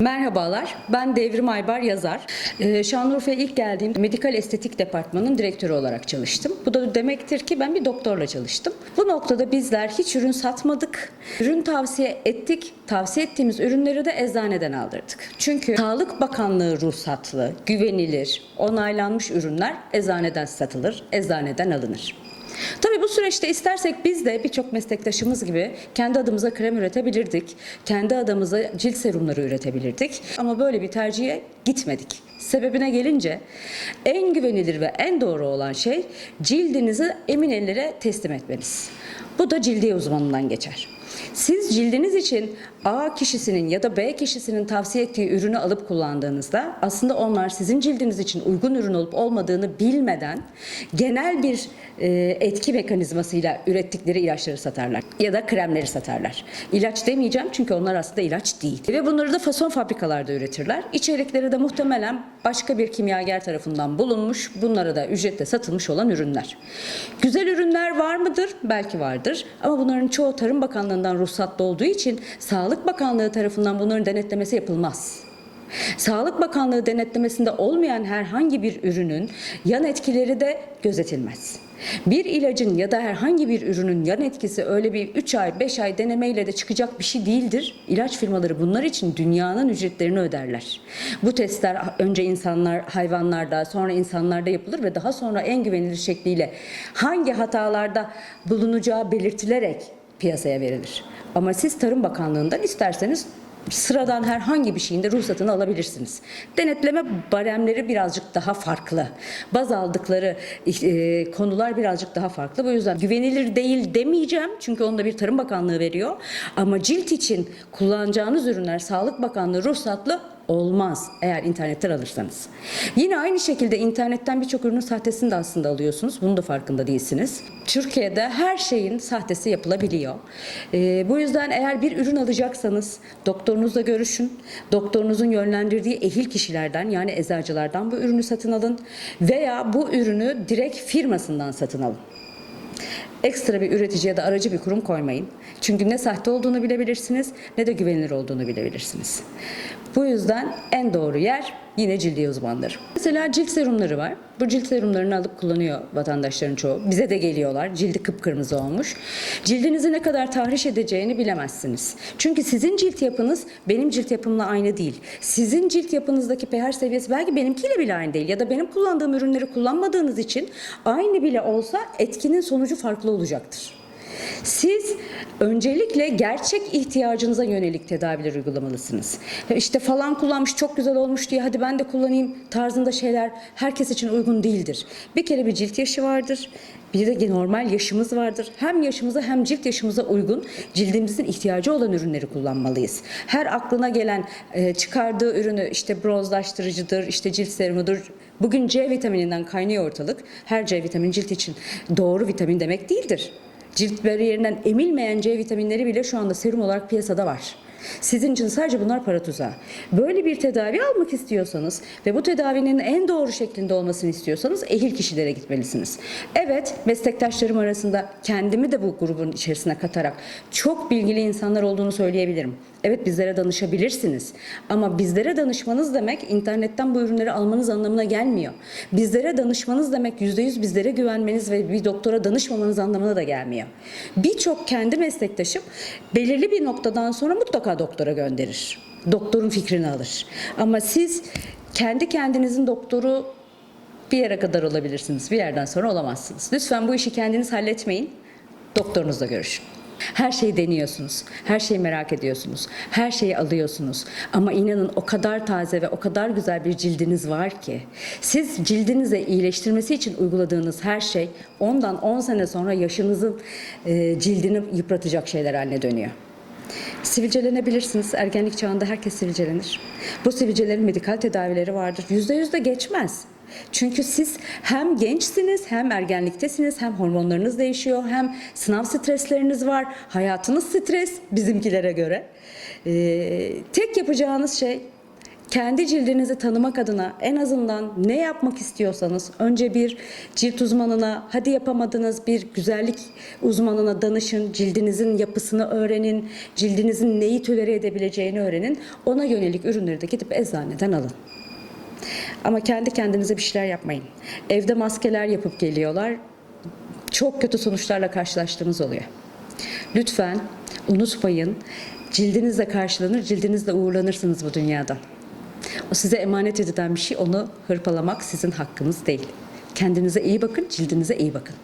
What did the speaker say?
Merhabalar, ben Devrim Aybar yazar. Ee, Şanlıurfa'ya ilk geldiğimde medikal estetik departmanının direktörü olarak çalıştım. Bu da demektir ki ben bir doktorla çalıştım. Bu noktada bizler hiç ürün satmadık. Ürün tavsiye ettik. Tavsiye ettiğimiz ürünleri de eczaneden aldırdık. Çünkü Sağlık Bakanlığı ruhsatlı, güvenilir, onaylanmış ürünler eczaneden satılır, eczaneden alınır. Tabii bu süreçte istersek biz de birçok meslektaşımız gibi kendi adımıza krem üretebilirdik. Kendi adımıza cilt serumları üretebilirdik. Ama böyle bir tercihe gitmedik. Sebebine gelince en güvenilir ve en doğru olan şey cildinizi emin ellere teslim etmeniz. Bu da cildiye uzmanından geçer. Siz cildiniz için A kişisinin ya da B kişisinin tavsiye ettiği ürünü alıp kullandığınızda aslında onlar sizin cildiniz için uygun ürün olup olmadığını bilmeden genel bir e, etki mekanizmasıyla ürettikleri ilaçları satarlar ya da kremleri satarlar. İlaç demeyeceğim çünkü onlar aslında ilaç değil. Ve bunları da fason fabrikalarda üretirler. İçerikleri de muhtemelen başka bir kimyager tarafından bulunmuş, bunlara da ücretle satılmış olan ürünler. Güzel ürünler var mıdır? Belki vardır. Ama bunların çoğu Tarım Bakanlığı'ndan ruhsatlı olduğu için Sağlık Bakanlığı tarafından bunların denetlemesi yapılmaz. Sağlık Bakanlığı denetlemesinde olmayan herhangi bir ürünün yan etkileri de gözetilmez. Bir ilacın ya da herhangi bir ürünün yan etkisi öyle bir 3 ay 5 ay denemeyle de çıkacak bir şey değildir. İlaç firmaları bunlar için dünyanın ücretlerini öderler. Bu testler önce insanlar, hayvanlarda, sonra insanlarda yapılır ve daha sonra en güvenilir şekliyle hangi hatalarda bulunacağı belirtilerek piyasaya verilir. Ama siz Tarım Bakanlığı'ndan isterseniz sıradan herhangi bir şeyin de ruhsatını alabilirsiniz. Denetleme baremleri birazcık daha farklı. Baz aldıkları e, konular birazcık daha farklı. Bu yüzden güvenilir değil demeyeceğim. Çünkü onu da bir Tarım Bakanlığı veriyor. Ama cilt için kullanacağınız ürünler Sağlık Bakanlığı ruhsatlı olmaz eğer internetten alırsanız. Yine aynı şekilde internetten birçok ürünün sahtesini de aslında alıyorsunuz. Bunun da farkında değilsiniz. Türkiye'de her şeyin sahtesi yapılabiliyor. Ee, bu yüzden eğer bir ürün alacaksanız doktorunuzla görüşün. Doktorunuzun yönlendirdiği ehil kişilerden yani eczacılardan bu ürünü satın alın. Veya bu ürünü direkt firmasından satın alın ekstra bir üretici ya da aracı bir kurum koymayın. Çünkü ne sahte olduğunu bilebilirsiniz ne de güvenilir olduğunu bilebilirsiniz. Bu yüzden en doğru yer yine cildi uzmanları. Mesela cilt serumları var. Bu cilt serumlarını alıp kullanıyor vatandaşların çoğu. Bize de geliyorlar. Cildi kıpkırmızı olmuş. Cildinizi ne kadar tahriş edeceğini bilemezsiniz. Çünkü sizin cilt yapınız benim cilt yapımla aynı değil. Sizin cilt yapınızdaki pH seviyesi belki benimkiyle bile aynı değil. Ya da benim kullandığım ürünleri kullanmadığınız için aynı bile olsa etkinin sonucu farklı olacaktır. Siz öncelikle gerçek ihtiyacınıza yönelik tedaviler uygulamalısınız. İşte falan kullanmış çok güzel olmuş diye hadi ben de kullanayım tarzında şeyler herkes için uygun değildir. Bir kere bir cilt yaşı vardır. Bir de normal yaşımız vardır. Hem yaşımıza hem cilt yaşımıza uygun cildimizin ihtiyacı olan ürünleri kullanmalıyız. Her aklına gelen e, çıkardığı ürünü işte bronzlaştırıcıdır, işte cilt serumudur. Bugün C vitamininden kaynıyor ortalık. Her C vitamini cilt için doğru vitamin demek değildir. Cilt bariyerinden emilmeyen C vitaminleri bile şu anda serum olarak piyasada var. Sizin için sadece bunlar para tuzağı. Böyle bir tedavi almak istiyorsanız ve bu tedavinin en doğru şeklinde olmasını istiyorsanız ehil kişilere gitmelisiniz. Evet, meslektaşlarım arasında kendimi de bu grubun içerisine katarak çok bilgili insanlar olduğunu söyleyebilirim. Evet bizlere danışabilirsiniz. Ama bizlere danışmanız demek internetten bu ürünleri almanız anlamına gelmiyor. Bizlere danışmanız demek %100 bizlere güvenmeniz ve bir doktora danışmamanız anlamına da gelmiyor. Birçok kendi meslektaşım belirli bir noktadan sonra mutlaka doktora gönderir. Doktorun fikrini alır. Ama siz kendi kendinizin doktoru bir yere kadar olabilirsiniz. Bir yerden sonra olamazsınız. Lütfen bu işi kendiniz halletmeyin. Doktorunuzla görüşün. Her şeyi deniyorsunuz. Her şeyi merak ediyorsunuz. Her şeyi alıyorsunuz. Ama inanın o kadar taze ve o kadar güzel bir cildiniz var ki siz cildinize iyileştirmesi için uyguladığınız her şey ondan 10 sene sonra yaşınızın e, cildini yıpratacak şeyler haline dönüyor. Sivilcelenebilirsiniz. Ergenlik çağında herkes sivilcelenir. Bu sivilcelerin medikal tedavileri vardır. Yüzde yüz de geçmez. Çünkü siz hem gençsiniz hem ergenliktesiniz hem hormonlarınız değişiyor hem sınav stresleriniz var. Hayatınız stres bizimkilere göre. Ee, tek yapacağınız şey kendi cildinizi tanımak adına en azından ne yapmak istiyorsanız önce bir cilt uzmanına hadi yapamadınız bir güzellik uzmanına danışın. Cildinizin yapısını öğrenin. Cildinizin neyi tolere edebileceğini öğrenin. Ona yönelik ürünleri de gidip eczaneden alın. Ama kendi kendinize bir şeyler yapmayın. Evde maskeler yapıp geliyorlar. Çok kötü sonuçlarla karşılaştığımız oluyor. Lütfen unutmayın. Cildinizle karşılanır, cildinizle uğurlanırsınız bu dünyadan. O size emanet edilen bir şey, onu hırpalamak sizin hakkınız değil. Kendinize iyi bakın, cildinize iyi bakın.